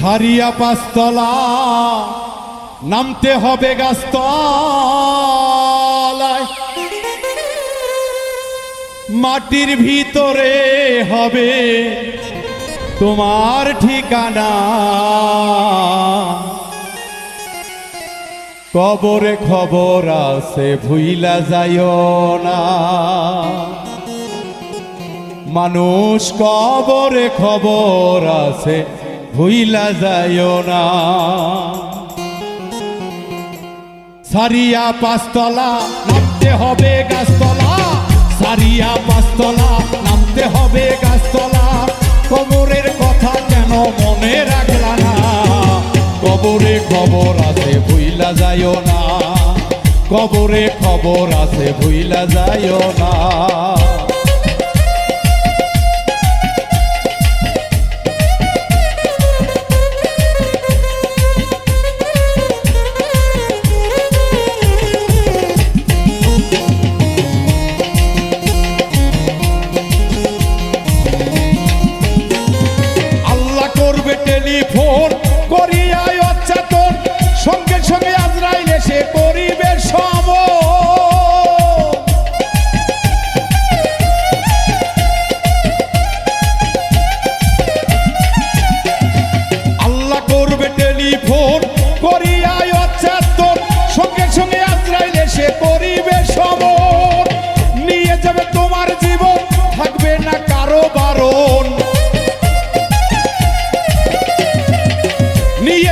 সারিয়া পাঁচতলা, নামতে হবে গাছতলায়। মাটির ভিতরে হবে তোমার ঠিকানা। কবরে খবর আছে, ভুইলা যাইও না। মানুষ কবরে খবর আছে ভুইলা যাইও না। সারিয়া পাঁচতলা নামতে হবে গাছতলা। সারিয়া পাঁচতলা নামতে হবে গাছতলা। কবরের কথা কেন মনে রাখলা না? কবরে খবর আছে, ভুইলা যাইও না। কবরে খবর আছে, ভুইলা যাইও না।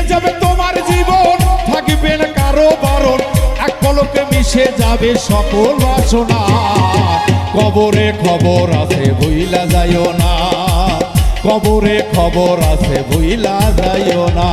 যাবে তোমার জীবন, থাকবে না কারও বারণ। এক পলকে মিশে যাবে সকল বাসনা। কবরে খবর আছে, ভুইলা যাইও না। কবরে খবর আছে, ভুইলা যাইও না।